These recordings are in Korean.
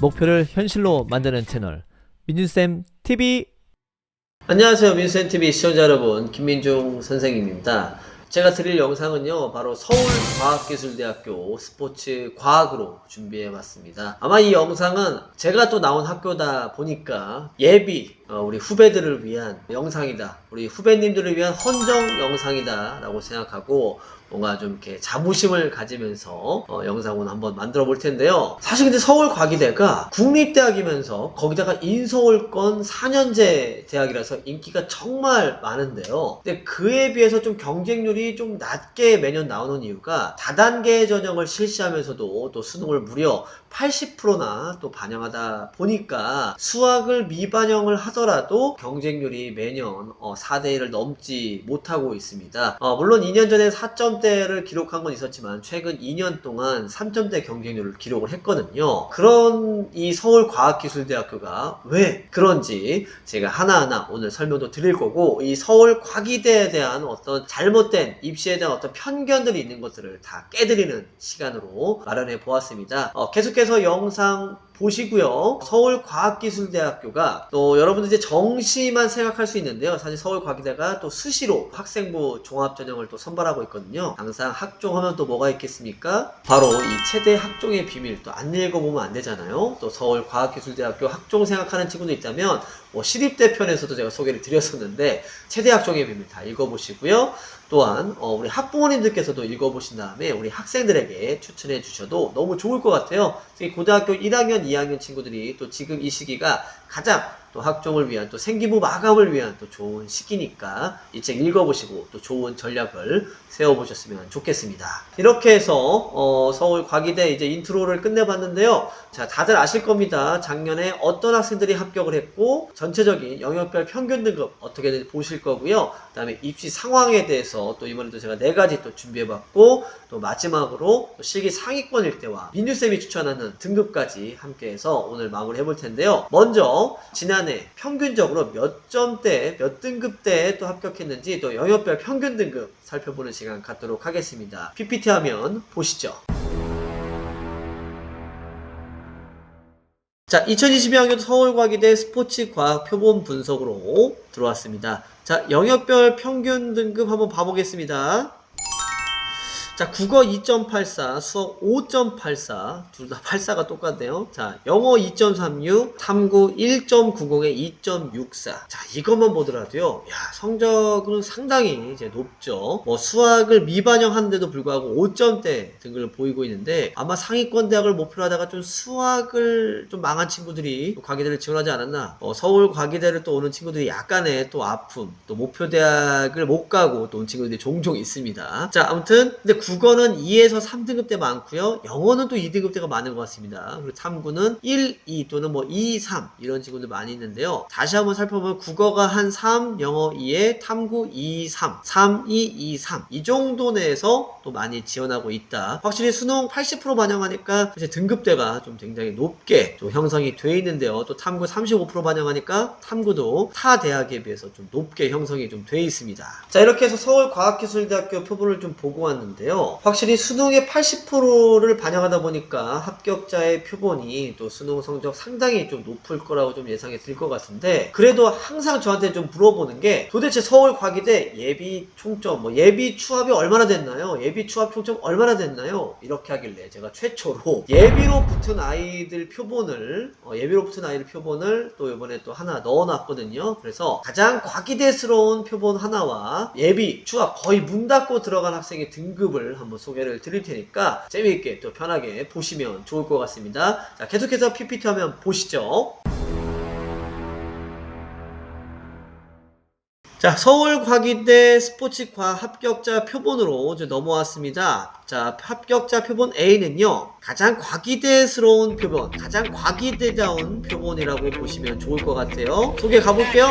목표를 현실로 만드는 채널 민준쌤 TV 안녕하세요. 민센TV 시청자 여러분. 김민중 선생님입니다. 제가 드릴 영상은요, 바로 서울과학기술대학교 스포츠 과학으로 준비해 봤습니다. 아마 이 영상은 제가 또 나온 학교다 보니까 예비, 어, 우리 후배들을 위한 영상이다. 우리 후배님들을 위한 헌정 영상이다. 라고 생각하고 뭔가 좀 이렇게 자부심을 가지면서 어, 영상을 한번 만들어 볼 텐데요. 사실 근데 서울과기대가 국립대학이면서 거기다가 인서울권 4년제 대학이라서 인기가 정말 많은데요. 근데 그에 비해서 좀 경쟁률이 좀 낮게 매년 나오는 이유가 다단계 전형을 실시하면서도 또 수능을 무려 80%나 또 반영하다 보니까 수학을 미반영을 하 더라도 경쟁률이 매년 어, 4대1을 넘지 못하고 있습니다. 어, 물론 2년 전에 4점대를 기록한 건 있었지만 최근 2년 동안 3점대 경쟁률을 기록을 했거든요. 그런 이 서울과학기술대학교가 왜 그런지 제가 하나하나 오늘 설명도 드릴 거고 이 서울과기대에 대한 어떤 잘못된 입시에 대한 어떤 편견들이 있는 것들을 다 깨드리는 시간으로 마련해 보았습니다. 어, 계속해서 영상 보시고요. 서울과학기술대학교가 또 여러분들 이제 정시만 생각할 수 있는데요. 사실 서울과기대가 또 수시로 학생부 종합전형을 또 선발하고 있거든요. 항상 학종하면 또 뭐가 있겠습니까? 바로 이 최대 학종의 비밀 또 안 읽어보면 안 되잖아요. 또 서울과학기술대학교 학종 생각하는 친구도 있다면 뭐 시립대 편에서도 제가 소개를 드렸었는데 최대 학종의 비밀 다 읽어보시고요. 또한 어, 우리 학부모님들께서도 읽어보신 다음에 우리 학생들에게 추천해 주셔도 너무 좋을 것 같아요. 특히 고등학교 1학년, 2학년 친구들이 또 지금 이 시기가 가장 또 학종을 위한 또 생기부 마감을 위한 또 좋은 시기니까 이 책 읽어보시고 또 좋은 전략을 세워보셨으면 좋겠습니다. 이렇게 해서 어, 서울 과기대 이제 인트로를 끝내봤는데요. 자 다들 아실 겁니다. 작년에 어떤 학생들이 합격을 했고 전체적인 영역별 평균 등급 어떻게 되는지 보실 거고요. 그다음에 입시 상황에 대해서 또 이번에도 제가 네 가지 또 준비해봤고 또 마지막으로 또 실기 상위권일 때와 민유쌤이 추천하는 등급까지 함께해서 오늘 마무리 해 볼 텐데요. 먼저 지난해 평균적으로 몇 점대, 몇 등급대에 또 합격했는지 또 영역별 평균 등급 살펴보는 시간 갖도록 하겠습니다. PPT 화면 보시죠. 자, 2022학년 서울과기대 스포츠과학 표본 분석으로 들어왔습니다. 자, 영역별 평균 등급 한번 봐보겠습니다. 자, 국어 2.84, 수학 5.84, 둘 다 84가 똑같네요. 자, 영어 2.36, 탐구 1.90에 2.64. 자, 이것만 보더라도요, 야, 성적은 상당히 이제 높죠. 뭐, 수학을 미반영하는데도 불구하고 5점대 등급을 보이고 있는데, 아마 상위권 대학을 목표로 하다가 좀 수학을 좀 망한 친구들이 또 과기대를 지원하지 않았나. 어, 서울 과기대를 또 오는 친구들이 약간의 또 아픔, 또 목표 대학을 못 가고 또 온 친구들이 종종 있습니다. 자, 아무튼, 근데 국어는 2에서 3등급 대 많고요. 영어는 또 2등급 대가 많은 것 같습니다. 그리고 탐구는 1, 2 또는 뭐 2, 3 이런 친구들 많이 있는데요. 다시 한번 살펴보면 국어가 한 3, 영어 2에 탐구 2, 3, 3, 2, 2, 3. 이 정도 내에서 또 많이 지원하고 있다. 확실히 수능 80% 반영하니까 이제 등급대가 좀 굉장히 높게 좀 형성이 돼 있는데요. 또 탐구 35% 반영하니까 탐구도 타 대학에 비해서 좀 높게 형성이 좀 돼 있습니다. 자, 이렇게 해서 서울과학기술대학교 표본을 좀 보고 왔는데요. 확실히 수능의 80%를 반영하다 보니까 합격자의 표본이 또 수능 성적 상당히 좀 높을 거라고 좀 예상이 들 것 같은데 그래도 항상 저한테 좀 물어보는 게 도대체 서울 과기대 예비 총점 뭐 예비 추합이 얼마나 됐나요? 예비 추합 총점 얼마나 됐나요? 이렇게 하길래 제가 최초로 예비로 붙은 아이들 표본을 어, 예비로 붙은 아이들 표본을 또 이번에 또 하나 넣어놨거든요. 그래서 가장 과기대스러운 표본 하나와 예비 추합 거의 문 닫고 들어간 학생의 등급을 한번 소개를 드릴 테니까 재미있게 또 편하게 보시면 좋을 것 같습니다. 자, 계속해서 PPT 화면 보시죠. 자, 서울과기대 스포츠과 합격자 표본으로 이제 넘어왔습니다. 자, 합격자 표본 A는요, 가장 과기대스러운 표본, 가장 과기대다운 표본이라고 보시면 좋을 것 같아요. 소개 가볼게요.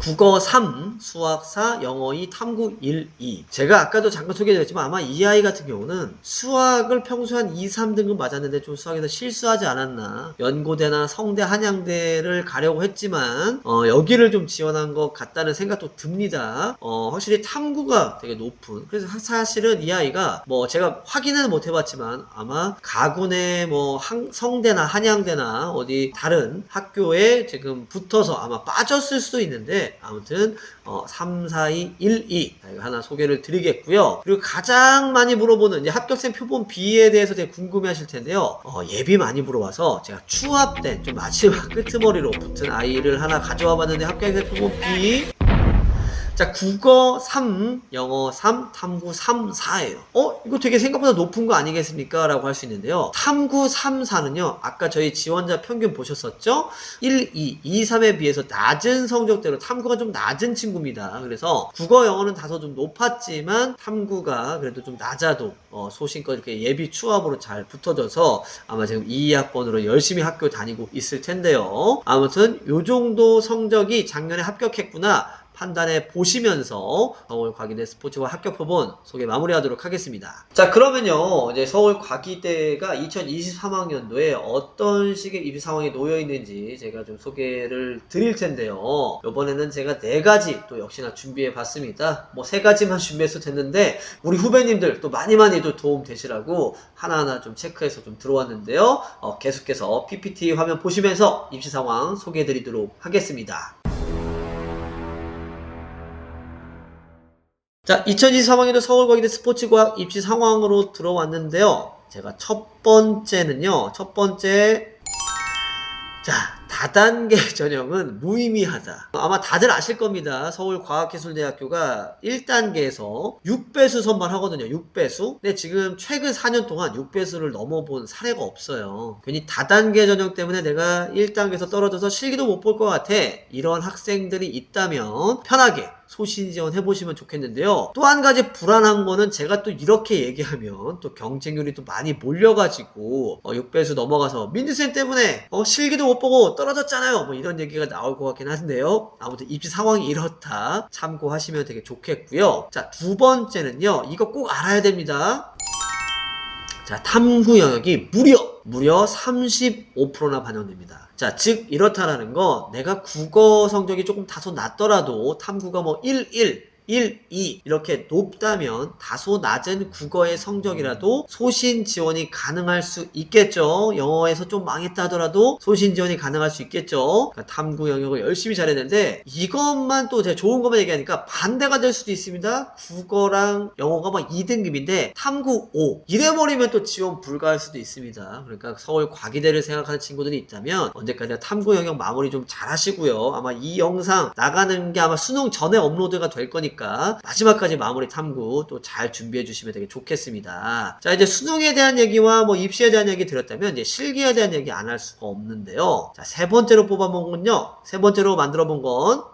국어 3, 수학 4, 영어 2, 탐구 1, 2. 제가 아까도 잠깐 소개드렸지만 아마 이 아이 같은 경우는 수학을 평소에 한 2, 3등급 맞았는데 좀 수학에서 실수하지 않았나. 연고대나 성대, 한양대를 가려고 했지만 어, 여기를 좀 지원한 것 같다는 생각도 듭니다. 어, 확실히 탐구가 되게 높은. 그래서 사- 사실은 이 아이가 뭐 제가 확인은 못 해봤지만 아마 가군의 뭐 한- 성대나 한양대나 어디 다른 학교에 지금 붙어서 아마 빠졌을 수도 있는데 아무튼 어, 3, 4, 2, 1, 2 자, 이거 하나 소개를 드리겠고요. 그리고 가장 많이 물어보는 이제 합격생 표본 B에 대해서 되게 궁금해하실 텐데요. 어, 예비 많이 물어봐서 제가 추합된 좀 마지막 끄트머리로 붙은 아이를 하나 가져와 봤는데 합격생 표본 B 자, 국어 3, 영어 3, 탐구 3, 4예요. 어? 이거 되게 생각보다 높은 거 아니겠습니까? 라고 할 수 있는데요. 탐구 3, 4는요. 아까 저희 지원자 평균 보셨었죠? 1, 2, 2, 3에 비해서 낮은 성적대로 탐구가 좀 낮은 친구입니다. 그래서 국어, 영어는 다소 좀 높았지만 탐구가 그래도 좀 낮아도 어, 소신껏 이렇게 예비 추합으로 잘 붙어져서 아마 지금 2학번으로 열심히 학교 다니고 있을 텐데요. 아무튼 요 정도 성적이 작년에 합격했구나. 판단해 보시면서 서울 과기대 스포츠과 합격 표본 소개 마무리하도록 하겠습니다. 자 그러면요 이제 서울 과기대가 2023학년도에 어떤 식의 입시 상황에 놓여 있는지 제가 좀 소개를 드릴 텐데요. 이번에는 제가 네 가지 또 역시나 준비해 봤습니다. 뭐 세 가지만 준비해서 됐는데 우리 후배님들 또 많이 많이 또 도움 되시라고 하나하나 좀 체크해서 좀 들어왔는데요. 어, 계속해서 PPT 화면 보시면서 입시 상황 소개해 드리도록 하겠습니다. 자, 2023학년도 서울과기대 스포츠과학 입시 상황으로 들어왔는데요. 제가 첫 번째는요, 첫 번째, 자, 다단계 전형은 무의미하다. 아마 다들 아실 겁니다. 서울과학기술대학교가 1단계에서 6배수 선발 하거든요. 6배수. 근데 지금 최근 4년 동안 6배수를 넘어본 사례가 없어요. 괜히 다단계 전형 때문에 내가 1단계에서 떨어져서 실기도 못 볼 것 같아. 이런 학생들이 있다면 편하게 소신 지원 해보시면 좋겠는데요. 또 한 가지 불안한 거는 제가 또 이렇게 얘기하면 또 경쟁률이 또 많이 몰려가지고 어, 6배수 넘어가서 민주쌤 때문에 어, 실기도 못 보고 떨어졌잖아요. 뭐 이런 얘기가 나올 것 같긴 한데요. 아무튼 입시 상황이 이렇다 참고하시면 되게 좋겠고요. 자 두 번째는요. 이거 꼭 알아야 됩니다. 자, 탐구 영역이 무려, 무려 35%나 반영됩니다. 자, 즉, 이렇다라는 거, 내가 국어 성적이 조금 다소 낮더라도 탐구가 뭐 1, 1, 1, 2 이렇게 높다면 다소 낮은 국어의 성적이라도 소신 지원이 가능할 수 있겠죠. 영어에서 좀 망했다 하더라도 소신 지원이 가능할 수 있겠죠. 그러니까 탐구 영역을 열심히 잘했는데 이것만 또 제가 좋은 것만 얘기하니까 반대가 될 수도 있습니다. 국어랑 영어가 막 2등급인데 탐구 5 이래버리면 또 지원 불가할 수도 있습니다. 그러니까 서울 과기대를 생각하는 친구들이 있다면 언제까지나 탐구 영역 마무리 좀 잘 하시고요. 아마 이 영상 나가는 게 아마 수능 전에 업로드가 될 거니까 마지막까지 마무리 탐구 또 잘 준비해 주시면 되게 좋겠습니다. 자 이제 수능에 대한 얘기와 뭐 입시에 대한 얘기 드렸다면 이제 실기에 대한 얘기 안 할 수가 없는데요. 자 세 번째로 뽑아본 건요. 세 번째로 만들어 본 건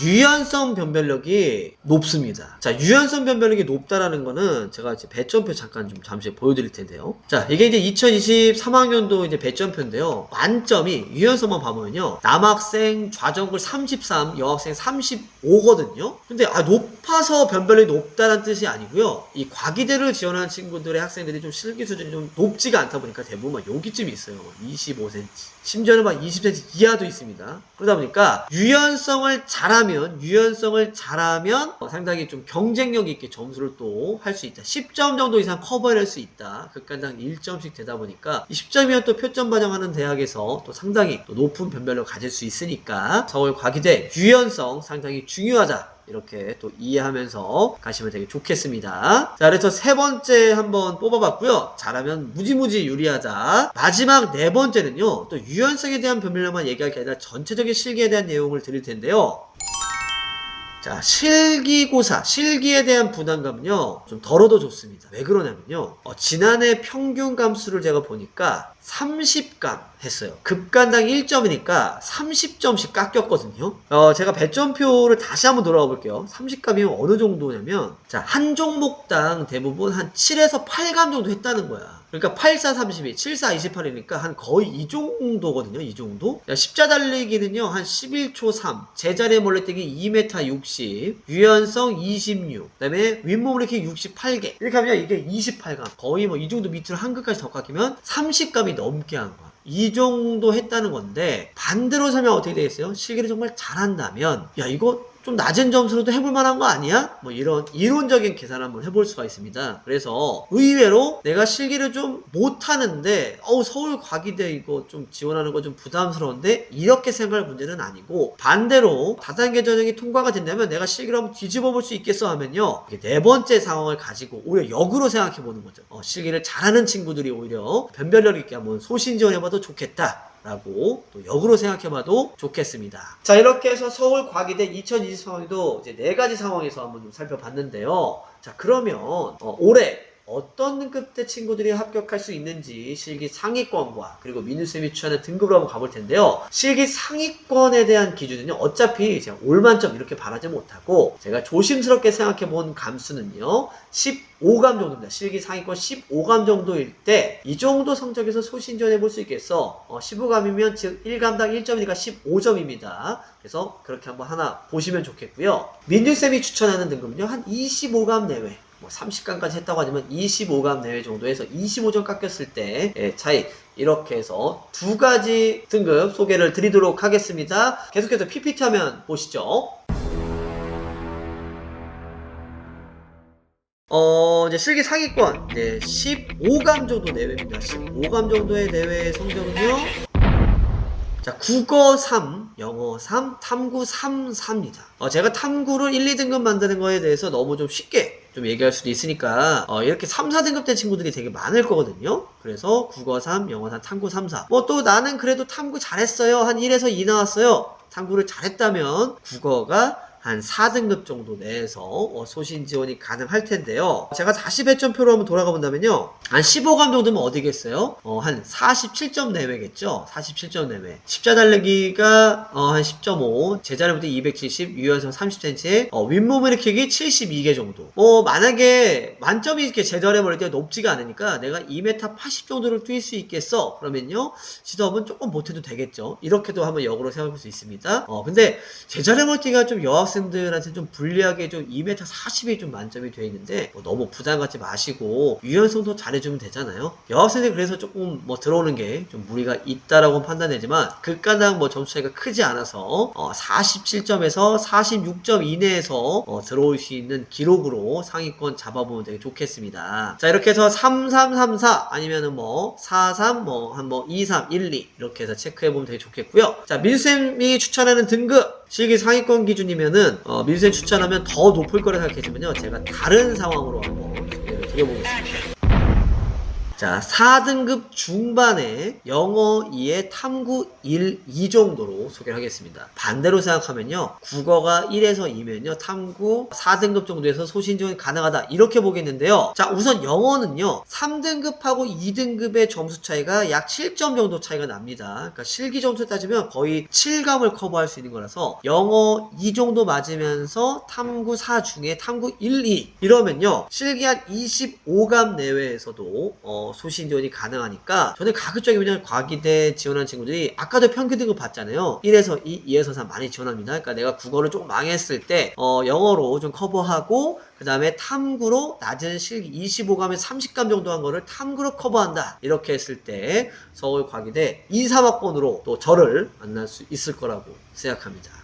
유연성 변별력이 높습니다. 자, 유연성 변별력이 높다라는 거는 제가 이제 배점표 잠깐 좀 잠시 보여드릴 텐데요. 자, 이게 이제 2023학년도 이제 배점표인데요. 만점이 유연성만 봐보면요. 남학생 좌정글 33, 여학생 35거든요. 근데 아, 높아서 변별력이 높다는 뜻이 아니고요. 이 과기대를 지원하는 친구들의 학생들이 좀 실기 수준이 좀 높지가 않다 보니까 대부분 막 여기쯤 있어요. 25cm. 심지어는 막 20cm 이하도 있습니다. 그러다 보니까 유연성을 잘하 면 유연성을 잘하면 어, 상당히 좀 경쟁력 있게 점수를 또 할 수 있다. 10점 정도 이상 커버할 수 있다. 극간당 1점씩 되다 보니까 10점이면 또 표점 반영하는 대학에서 또 상당히 또 높은 변별력을 가질 수 있으니까 서울 과기대 유연성 상당히 중요하다. 이렇게 또 이해하면서 가시면 되게 좋겠습니다. 자, 그래서 세 번째 한번 뽑아봤고요. 잘하면 무지무지 유리하다. 마지막 네 번째는요. 또 유연성에 대한 변별력만 얘기할 게 아니라 전체적인 실기에 대한 내용을 드릴 텐데요. 자, 실기고사, 실기에 대한 부담감은요, 좀 덜어도 좋습니다. 왜 그러냐면요, 어, 지난해 평균 감수를 제가 보니까 30감 했어요. 급간당 1점이니까 30점씩 깎였거든요. 어, 제가 배점표를 다시 한번 돌아가 볼게요. 30감이면 어느 정도냐면, 자, 한 종목당 대부분 한 7에서 8감 정도 했다는 거야. 그러니까 8, 4, 32, 7, 4, 28이니까 한 거의 이 정도거든요. 이 정도. 야, 십자 달리기는요, 한 11초 3, 제자리에 몰래뛰기 2m 60, 유연성 26, 그 다음에 윗몸 이렇게 68개. 이렇게 하면 이게 28감. 거의 뭐 이 정도 밑으로 한 끝까지 더 깎이면 30감이 넘게 한 거야. 이 정도 했다는 건데, 반대로 설명 어떻게 되겠어요? 실기를 정말 잘한다면, 야, 이거 좀 낮은 점수로도 해볼 만한 거 아니야? 뭐 이런 이론적인 계산을 한번 해볼 수가 있습니다. 그래서 의외로 내가 실기를 좀 못하는데, 어우, 서울 과기대 이거 좀 지원하는 거 좀 부담스러운데, 이렇게 생각할 문제는 아니고, 반대로 다단계 전형이 통과가 된다면 내가 실기를 한번 뒤집어 볼 수 있겠어 하면요. 네 번째 상황을 가지고 오히려 역으로 생각해 보는 거죠. 어, 실기를 잘하는 친구들이 오히려 변별력 있게 한번 소신 지원해봐도 좋겠다. 라고 또 역으로 생각해 봐도 좋겠습니다. 자 이렇게 해서 서울 과기대 2020 상황도 이제 네 가지 상황에서 한번 좀 살펴봤는데요. 자 그러면 어, 올해 어떤 등급대 친구들이 합격할 수 있는지 실기 상위권과 그리고 민우쌤이 추천하는 등급으로 한번 가볼 텐데요. 실기 상위권에 대한 기준은요. 어차피 제가 올만점 이렇게 바라지 못하고 제가 조심스럽게 생각해 본 감수는요. 15감 정도입니다. 실기 상위권 15감 정도일 때 이 정도 성적에서 소신전해 볼 수 있겠어. 어, 15감이면 즉 1감당 1점이니까 15점입니다. 그래서 그렇게 한번 하나 보시면 좋겠고요. 민준쌤이 추천하는 등급은요. 한 25감 내외. 뭐 30감까지 했다고 하지만 25감 내외 정도에서 25점 깎였을 때의 차이 이렇게 해서 두 가지 등급 소개를 드리도록 하겠습니다. 계속해서 PPT 화면 보시죠. 어, 이제 실기 상위권, 네, 15감 정도 내외입니다. 15감 정도의 내외 성적은요. 자, 국어 3, 영어 3, 탐구 3, 4입니다. 어, 제가 탐구를 1, 2등급 만드는 거에 대해서 너무 좀 쉽게 좀 얘기할 수도 있으니까, 어, 이렇게 3, 4등급 된 친구들이 되게 많을 거거든요. 그래서 국어 3, 영어 3, 탐구 3, 4. 뭐 또 나는 그래도 탐구 잘했어요. 한 1에서 2 나왔어요. 탐구를 잘했다면 국어가 한 4등급 정도 내에서 어, 소신 지원이 가능할 텐데요. 제가 다시 배점표로 한번 돌아가 본다면요. 한 15감 정도면 어디겠어요? 어, 한 47점 내외겠죠? 47점 내외. 십자 달리기가 어, 한 10.5, 제자리부터 270, 유연성 30cm, 어, 윗몸 일으키기 72개 정도. 뭐 만약에 만점이 이렇게 제자리 멀리 때 높지가 않으니까 내가 2m 80 정도를 뛸 수 있겠어? 그러면요. 시dob은 조금 못해도 되겠죠. 이렇게도 한번 역으로 생각할 수 있습니다. 어, 근데 제자리 멀티가 좀 여학 생들한테 좀 불리하게 좀 2m 40이 좀 만점이 되어 있는데 뭐 너무 부담 갖지 마시고 유연성도 잘해주면 되잖아요. 여학생들이 그래서 조금 뭐 들어오는 게 좀 무리가 있다라고 판단되지만 극가당 뭐 점수 차이가 크지 않아서 어, 47점에서 46점 이내에서 어, 들어올 수 있는 기록으로 상위권 잡아보면 되게 좋겠습니다. 자 이렇게 해서 3334 아니면은 뭐 43, 뭐 한뭐 23, 12 이렇게 해서 체크해보면 되게 좋겠고요. 자 민쌤이 추천하는 등급 실기 상위권 기준이면은 어, 민쌤 추천하면 더 높을 거라 생각했지만요. 제가 다른 상황으로 한번 소개를 드려보겠습니다. 자, 4등급 중반에 영어 2에 탐구 1, 2 정도로 소개를 하겠습니다. 반대로 생각하면요. 국어가 1에서 2면요. 탐구 4등급 정도에서 소신 지원이 가능하다. 이렇게 보겠는데요. 자, 우선 영어는요. 3등급하고 2등급의 점수 차이가 약 7점 정도 차이가 납니다. 그러니까 실기 점수 따지면 거의 7감을 커버할 수 있는 거라서 영어 2 정도 맞으면서 탐구 4 중에 탐구 1, 2 이러면요. 실기 한 25감 내외에서도 어, 소신 지원이 가능하니까 저는 가급적이 그냥 과기대 지원하는 친구들이 아까도 평균 등급 봤잖아요. 1에서 2, 2에서 3 많이 지원합니다. 그러니까 내가 국어를 조금 망했을 때 어, 영어로 좀 커버하고 그 다음에 탐구로 낮은 실기 25감에 30감 정도 한 거를 탐구로 커버한다. 이렇게 했을 때 서울 과기대 2, 3학번으로 또 저를 만날 수 있을 거라고 생각합니다.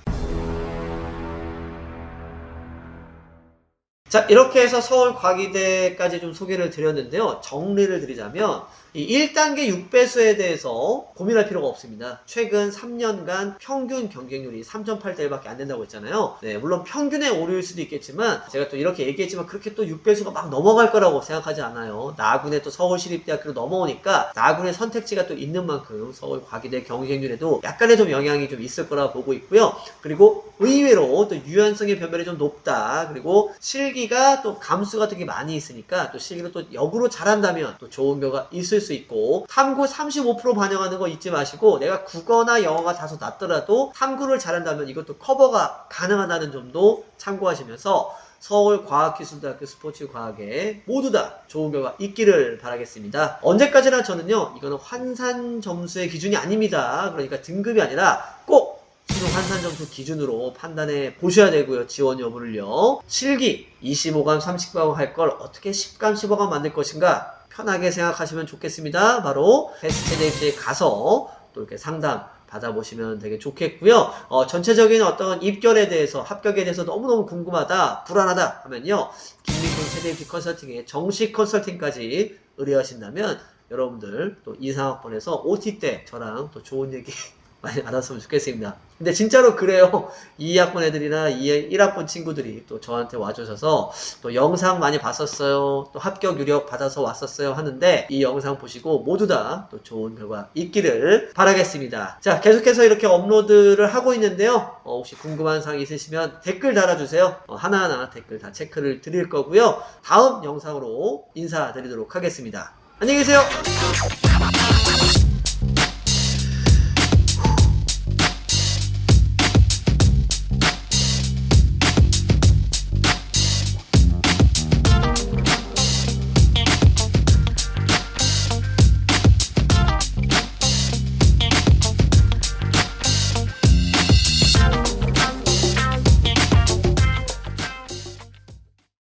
자, 이렇게 해서 서울 과기대까지 좀 소개를 드렸는데요. 정리를 드리자면, 이 1단계 6배수에 대해서 고민할 필요가 없습니다. 최근 3년간 평균 경쟁률이 3.8대 1밖에 안 된다고 했잖아요. 네, 물론 평균의 오류일 수도 있겠지만, 제가 또 이렇게 얘기했지만 그렇게 또 6배수가 막 넘어갈 거라고 생각하지 않아요. 나군에 또 서울시립대학교로 넘어오니까, 나군의 선택지가 또 있는 만큼 서울 과기대 경쟁률에도 약간의 좀 영향이 좀 있을 거라고 보고 있고요. 그리고 의외로 또 유연성의 변별이 좀 높다. 그리고 실기 실기가 또 감수가 되게 많이 있으니까 또 실기를 또 역으로 잘한다면 또 좋은 결과 있을 수 있고 탐구 35% 반영하는 거 잊지 마시고 내가 국어나 영어가 다소 낮더라도 탐구를 잘한다면 이것도 커버가 가능하다는 점도 참고하시면서 서울과학기술대학교 스포츠과학에 모두 다 좋은 결과 있기를 바라겠습니다. 언제까지나 저는요, 이거는 환산 점수의 기준이 아닙니다. 그러니까 등급이 아니라 꼭 수능 환산 점수 기준으로 판단해 보셔야 되고요. 지원 여부를요. 실기 25강, 30강 할걸 어떻게 10강, 15강 만들 것인가 편하게 생각하시면 좋겠습니다. 바로 베스트 입시에 가서 또 이렇게 상담 받아보시면 되게 좋겠고요. 어, 전체적인 어떤 입결에 대해서 합격에 대해서 너무너무 궁금하다, 불안하다 하면요. 김민중 세대입시 컨설팅의 정식 컨설팅까지 의뢰하신다면 여러분들 또 이상학번에서 OT 때 저랑 또 좋은 얘기 많이 알았으면 좋겠습니다. 근데 진짜로 그래요. 2학번 애들이나 1학번 친구들이 또 저한테 와주셔서 또 영상 많이 봤었어요. 또 합격 유력 받아서 왔었어요 하는데 이 영상 보시고 모두 다 또 좋은 결과 있기를 바라겠습니다. 자, 계속해서 이렇게 업로드를 하고 있는데요. 어, 혹시 궁금한 사항 있으시면 댓글 달아주세요. 어, 하나하나 댓글 다 체크를 드릴 거고요. 다음 영상으로 인사드리도록 하겠습니다. 안녕히 계세요.